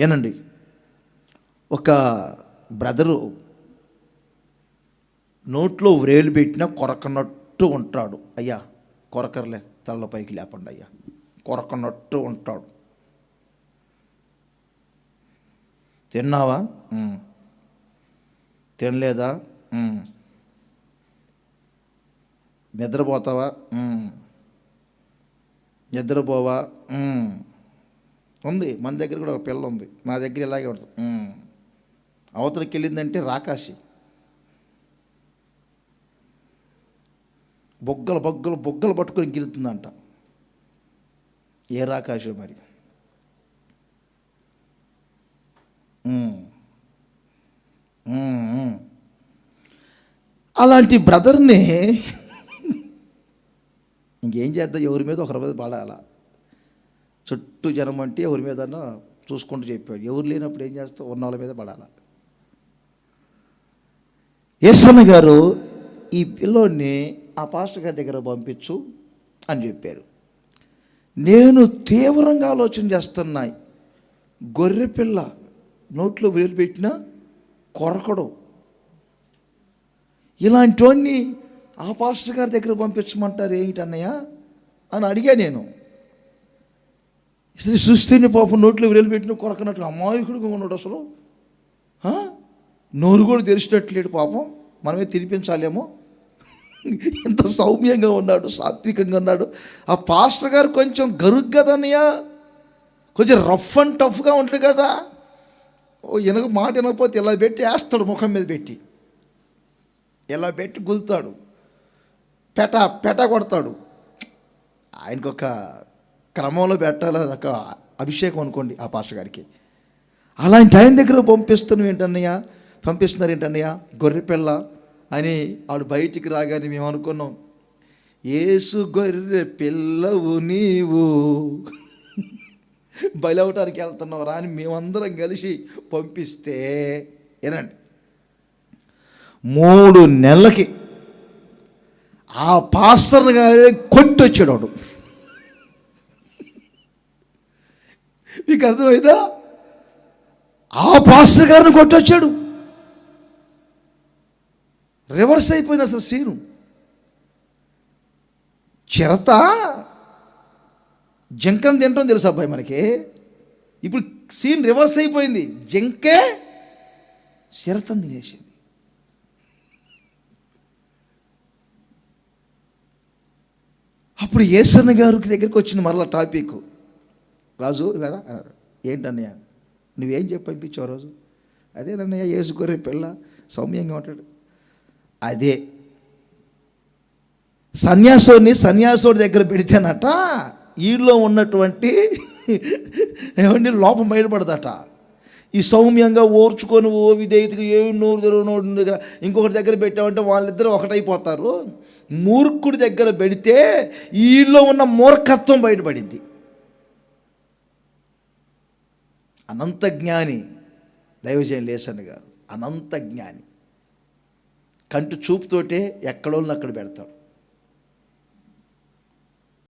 ఏనండి ఒక బ్రదరు నోట్లో వ్రేలు పెట్టినా కొరకనట్టు ఉంటాడు. అయ్యా కొరకర్లే తల్ల పైకి లేపండి అయ్యా. కొరకనట్టు ఉంటాడు. తిన్నావా? తినలేదా? నిద్రపోతావా? నిద్రపోవా? ఉంది. మన దగ్గర కూడా ఒక పిల్ల ఉంది. నా దగ్గర ఇలాగే ఉంటుంది. అవతలకి వెళ్ళిందంటే రాకాశి. బొగ్గలు బొగ్గలు బొగ్గలు పట్టుకొని గిలుతుందంట ఏ రాకాశో మరి? అలాంటి బ్రదర్ని ఇంకేం చేద్దాం? ఎవరి మీద ఒకరి మీద పడాలా? చుట్టూ జనం అంటే ఎవరి మీద చూసుకుంటూ చెప్పాడు ఎవరు లేనప్పుడు ఏం చేస్తావు? ఉన్న వాళ్ళ మీద పడాల? యేసన్న గారు ఈ పిల్లోడిని ఆ పాస్టర్ గారి దగ్గర పంపించు అని చెప్పారు. నేను తీవ్రంగా ఆలోచన చేస్తున్నా. గొర్రె పిల్ల నోట్లో వేలు పెట్టినా కొరకడు. ఇలాంటివన్నీ ఆ పాస్టర్ గారి దగ్గర పంపించమంటారు ఏమిటన్నయ్యా అని అడిగా నేను. ఇసరి చూస్తేనే పాపం నోట్లో వేలు పెట్టిన కొరకనట్టు అమాయకుడుగా ఉన్నాడు అసలు. నోరు కూడా తెరిచినట్లేడు పాపం. మనమే తినిపించాలేమో. ఎంత సౌమ్యంగా ఉన్నాడు సాత్వికంగా ఉన్నాడు. ఆ పాస్టర్ గారు కొంచెం గరుగ్ కదన్నయ్య కొంచెం రఫ్ అండ్ టఫ్గా ఉంటాడు కదా. ఓ వెనక మాట వినకపోతే ఇలా పెట్టి వేస్తాడు ముఖం మీద పెట్టి. ఇలా పెట్టి గుల్తాడు. పెట పెట కొడతాడు. ఆయనకు ఒక క్రమంలో పెట్టాలని ఒక అభిషేకం అనుకోండి ఆ పాస్టర్ గారికి. అలాంటి ఆయన దగ్గర పంపిస్తున్నాం ఏంటన్నయ్య? పంపిస్తున్నారు ఏంటన్నయ్య? గొర్రె పిల్ల అని ఆడు బయటికి రాగానే మేము అనుకున్నాం ఏసు గొర్రె పిల్లవు నీవు. బయలవటానికి వెళ్తున్నావు రాని మేమందరం కలిసి పంపిస్తే ఏనండి మూడు నెలలకి ఆ పాస్టర్ గారే కొట్టొచ్చాడు వాడు మీకు అర్థమైందా? ఆ పాస్టర్ గారిని కొట్టొచ్చాడు. రివర్స్ అయిపోయింది అసలు సీను. చిరత జంకం తింటాం తెలుసు అబ్బాయి మనకి. ఇప్పుడు సీన్ రివర్స్ అయిపోయింది. జంకే చిరతం తినేసింది. అప్పుడు ఏసన్న గారికి దగ్గరికి వచ్చింది మరలా టాపిక్? రాజు ఇలా అన్నారు ఏంటన్నయ్య నువ్వేం చెప్పి పంపించావు ఆ రోజు? అదేనన్నయ్య ఏసుకొరే పిల్ల సౌమ్యంగా ఉంటాడు. అదే. సన్యాసుడిని సన్యాసుడి దగ్గర పెడితేనట ఈలో ఉన్నటువంటి ఏమండి లోపం బయటపడదట. ఈ సౌమ్యంగా ఓర్చుకొని ఓ విధేయతగా ఏ నోరు దగ్గర నోటి దగ్గర ఇంకొకటి దగ్గర పెట్టామంటే వాళ్ళిద్దరూ ఒకటైపోతారు. మూర్ఖుడి దగ్గర పెడితే ఈలో ఉన్న మూర్ఖత్వం బయటపడింది. అనంత జ్ఞాని దైవజయం లేసన్ గారు. అనంత జ్ఞాని. కంటి చూపుతోటే ఎక్కడోళ్ళు అక్కడ పెడతాడు.